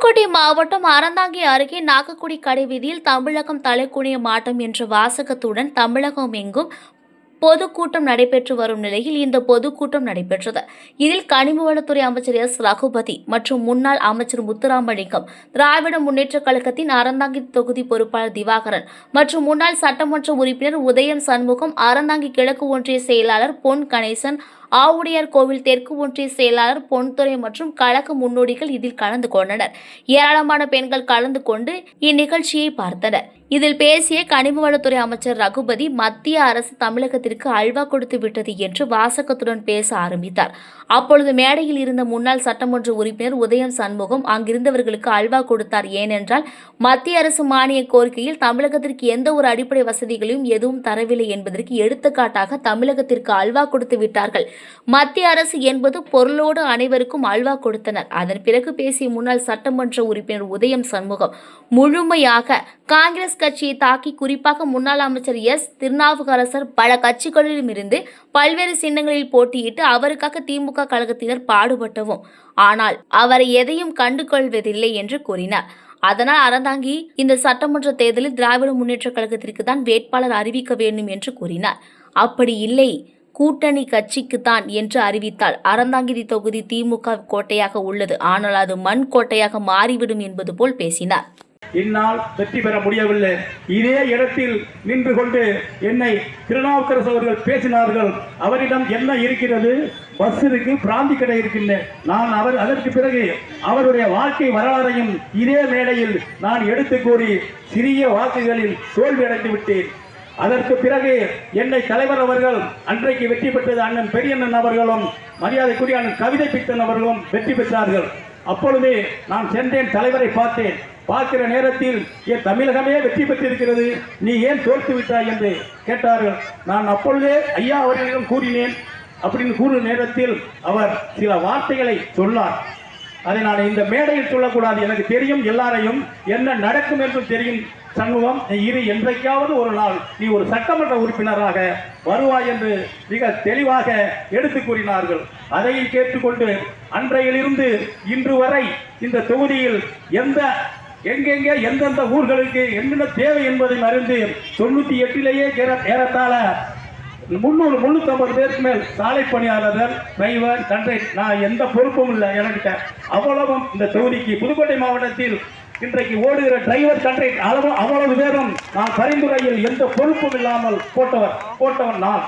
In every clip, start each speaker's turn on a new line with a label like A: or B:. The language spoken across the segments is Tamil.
A: புதுக்கோட்டை மாவட்டம் அறந்தாங்கி அருகே நாகக்குடி கடைவீதியில் தமிழகம் தலைக்குனிய மாட்டம் என்ற வாசகத்துடன் தமிழகம் எங்கும் பொதுக்கூட்டம் நடைபெற்று வரும் நிலையில் இந்த பொதுக்கூட்டம் நடைபெற்றது. இதில் கனிமவளத்துறை அமைச்சர் எஸ். ரகுபதி மற்றும் முன்னாள் அமைச்சர் முத்துராமலிங்கம் திராவிட முன்னேற்றக் கழகத்தின் அறந்தாங்கி தொகுதி பொறுப்பாளர் திவாகரன் மற்றும் முன்னாள் சட்டமன்ற உறுப்பினர் உதயம் சண்முகம் அறந்தாங்கி கிழக்கு ஒன்றிய செயலாளர் பொன் கணேசன் ஆவுடையார் கோவில் தெற்கு ஒன்றிய செயலாளர் பொன்துறை மற்றும் கழக முன்னோடிகள் இதில் கலந்து கொண்டனர். ஏராளமான பெண்கள் கலந்து கொண்டு இந்நிகழ்ச்சியை பார்த்தனர். இதில் பேசிய கனிம வளத்துறை அமைச்சர் ரகுபதி மத்திய அரசு தமிழகத்திற்கு அல்வா கொடுத்து விட்டது என்று வாசகத்துடன் பேச ஆரம்பித்தார். அப்பொழுது மேடையில் இருந்த முன்னாள் சட்டமன்ற உறுப்பினர் உதயம் சண்முகம் அங்கிருந்தவர்களுக்கு அல்வா கொடுத்தார். ஏனென்றால் மத்திய அரசு மானிய கோரிக்கையில் தமிழகத்திற்கு எந்த ஒரு அடிப்படை வசதிகளையும் எதுவும் தரவில்லை என்பதற்கு எடுத்துக்காட்டாக தமிழகத்திற்கு அல்வா கொடுத்து விட்டார்கள். மத்திய அரசு என்பது பொருளோடு அனைவருக்கும் அல்வா கொடுத்தனர். அதன் பிறகு பேசிய முன்னாள் சட்டமன்ற உறுப்பினர் உதயம் சண்முகம் முழுமையாக காங்கிரஸ் கட்சியை தாக்கி குறிப்பாக முன்னாள் அமைச்சர் எஸ். திருநாவுக்கரசர் பல கட்சிகளிலும் இருந்து பல்வேறு சின்னங்களில் போட்டியிட்டு அவருக்காக திமுக கழகத்தினர் பாடுபட்டவும் ஆனால் அவரை எதையும் கண்டுகொள்வதில்லை என்று கூறினார். அதனால் அறந்தாங்கி இந்த சட்டமன்ற தேர்தலில் திராவிட முன்னேற்றக் கழகத்திற்கு தான் வேட்பாளர் அறிவிக்க வேண்டும் என்று கூறினார். அப்படி இல்லை. கூட்டணி கட்சிக்கு தான் என்று அறிவித்தால் அறந்தாங்கிரி தொகுதி திமுக கோட்டையாக உள்ளது. ஆனால் அது மண் கோட்டையாக மாறிவிடும் என்பது போல் பேசினார்.
B: என்னால் வெற்றி பெற முடியவில்லை. இதே இடத்தில் நின்று கொண்டு என்னை திருநாவுக்கரசு அவர்கள் பேசினார்கள். அவரிடம் என்ன இருக்கிறது? பஸ் இருக்கு பிராந்தி கடை இருக்கின்ற. நான் அவர் அதற்கு பிறகு அவருடைய வாழ்க்கை வரலாறையும் இதே மேடையில் நான் எடுத்து கூறி சிறிய வாக்குகளில் தோல்வி அடைந்து விட்டேன். அதற்கு பிறகு என்னை தலைவர் அவர்கள் அன்றைக்கு வெற்றி பெற்றது அண்ணன் பெரியண்ணன் அவர்களும் மரியாதைக்குரிய அண்ணன் கவிதை பித்தன் அவர்களும் வெற்றி பெற்றார்கள். அப்பொழுது நான் சென்றேன் தலைவரை பார்த்தேன். பார்க்கிற நேரத்தில் என் தமிழகமே வெற்றி பெற்றிருக்கிறது. நீ ஏன் தோற்று விட்டாய் என்று கேட்டார்கள். நான் அப்பொழுதே ஐயா அவர்களிடம் கூறினேன். அப்படின்னு கூறும் நேரத்தில் அவர் சில வார்த்தைகளை சொன்னார். அதை நான் இந்த மேடையில் சொல்லக்கூடாது. எனக்கு தெரியும் எல்லாரையும் என்ன நடக்கும் என்று தெரியும் சண்முகம். இரு என்றைக்காவது ஒரு நாள் நீ ஒரு சட்டமன்ற உறுப்பினராக வருவாய் என்று மிக தெளிவாக எடுத்து கூறினார்கள். அதை கேட்டுக்கொண்டு அன்றையிலிருந்து இன்று வரை இந்த தொகுதியில் எந்த எங்கெங்கே எந்தெந்த ஊர்களுக்கு என்னென்ன தேவை என்பதை அறிந்து தொண்ணூற்றி எட்டிலேயே ஏற- ஏறத்தாழ முந்நூறு முந்நூற்றம்பது பேருக்கு மேல் சாலை பணியாளர்கள் டிரைவர் கண்ட்ரைட் நான் எந்த பொறுப்பும் இல்லை எனக்கிட்ட. அவ்வளவும் இந்த தொகுதிக்கு. புதுக்கோட்டை மாவட்டத்தில் இன்றைக்கு ஓடுகிற டிரைவர் கண்ட்ரைட் அளவு அவ்வளவு பேரும் நான் பரிந்துரையில் எந்த பொறுப்பும் இல்லாமல் போட்டவர் போட்டவன் நான்.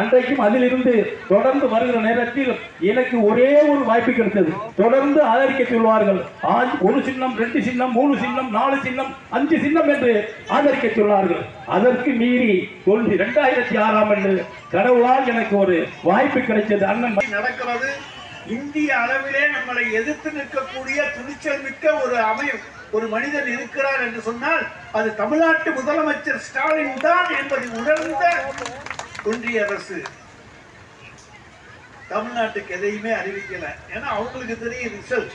B: அன்றைக்கும் அதிலிருந்து தொடர்ந்து வருகிற நேரத்தில் எனக்கு ஒரே ஒரு வாய்ப்பு கிடைத்தது. தொடர்ந்து ஆதரிக்க சொல்வார்கள். ஒரு சின்னம் ரெண்டு சின்னம் மூணு சின்னம் நாலு சின்னம் அஞ்சு சின்னம் என்று ஆதரிக்க சொன்னார்கள் அதற்கு மீறி தோல்வி இரண்டாயிரத்தி ஆறாம் ஆண்டு கடவுளால் எனக்கு ஒரு வாய்ப்பு கிடைத்தது. அண்ணன்
C: நடக்கிறது. இந்திய அளவிலே நம்மளை எதிர்த்து நிற்கக்கூடிய துணிச்சல் மிக்க ஒரு அமை ஒரு மனிதன் இருக்கிறார் என்று சொன்னால் அது தமிழ்நாட்டு முதலமைச்சர் ஸ்டாலின் தான் என்பதை உணர்ந்த ஒன்றிய அரசு தமிழ்நாட்டுக்கு எதையுமே அறிவிக்கல. ஏன்னா அவங்களுக்கு தெரியும் ரிசல்ட்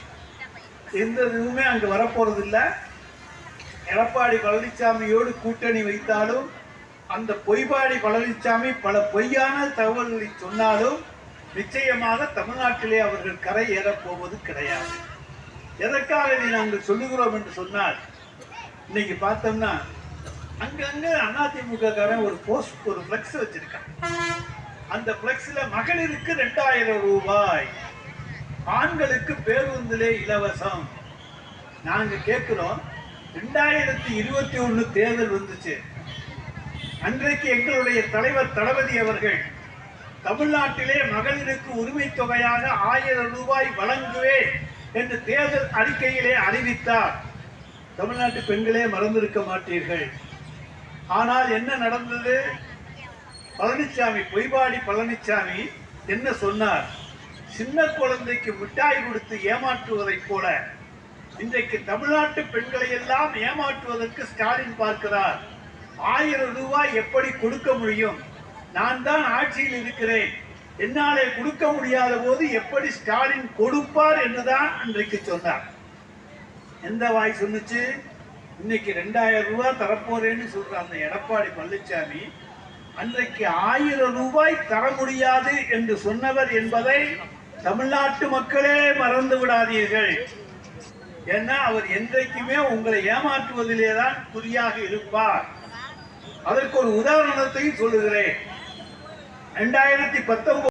C: எந்த இதுவுமே அங்க வரப்போறது இல்லை எடப்பாடி பழனிசாமியோடு கூட்டணி வைத்தாலும் அந்த பொய்பாடி பழனிசாமி பல பொய்யான தகவல்களை சொன்னாலும் நிச்சயமாக தமிழ்நாட்டிலே அவர்கள் கரை ஏறப் போவது கிடையாது. எதற்காக இதை நாங்கள் சொல்லுகிறோம் என்று சொன்னால் இன்னைக்கு பார்த்தோம்னா அங்கங்க அதிமுக காரன் ஒரு போஸ்ட் ஒரு பிளக்ஸ் வச்சிருக்கான். அந்த பிளக்ஸ்ல மகளிருக்கு ரெண்டாயிரம் ரூபாய். ஆண்களுக்கு பேருந்திலே இலவசம். நாங்க கேட்கிறோம் ரெண்டாயிரத்தி இருபத்தி ஒண்ணு தேர்தல் வந்துச்சு. அன்றைக்கு எங்களுடைய தலைவர் தளபதி அவர்கள் தமிழ்நாட்டிலே மகளிருக்கு உரிமை தொகையாக ஆயிரம் ரூபாய் வழங்குவேன் என்று தேர்தல் அறிக்கையிலே அறிவித்தார். தமிழ்நாட்டு பெண்களே மறந்திருக்க மாட்டீர்கள். ஆனால் என்ன நடந்தது? பழனிசாமி பொய்பாடி பழனிசாமி என்ன சொன்னார்? சின்ன குழந்தைக்கு மிட்டாய் கொடுத்து ஏமாற்றுவதைப் போல இன்றைக்கு தமிழ்நாட்டு பெண்களை எல்லாம் ஏமாற்றுவதற்கு ஸ்டாலின் பார்க்கிறார். ஆயிரம் ரூபாய் எப்படி கொடுக்க முடியும்? நான் தான் ஆட்சியில் இருக்கிறேன். என்னாலே கொடுக்க முடியாத போது எப்படி ஸ்டாலின் கொடுப்பார் என்றுதான் அன்றைக்கு சொன்னார். எந்த வாய் சொன்னுச்சு? இன்னைக்கு ரெண்டாயிரம் ரூபாய் தரப்போறேன்னு சொல்ற அந்த எடப்பாடி பழனிசாமி அன்றைக்கு ஆயிரம் ரூபாய் தர முடியாது என்று சொன்னவர் என்பதை தமிழ்நாட்டு மக்களே மறந்து விடாதீர்கள். ஏன்னா அவர் என்றைக்குமே உங்களை ஏமாற்றுவதிலே தான் குறியாக இருப்பார். அதற்கு ஒரு உதாரணத்தையும் சொல்லுகிறேன். ரெண்டாயிரத்தி பத்தொன்பது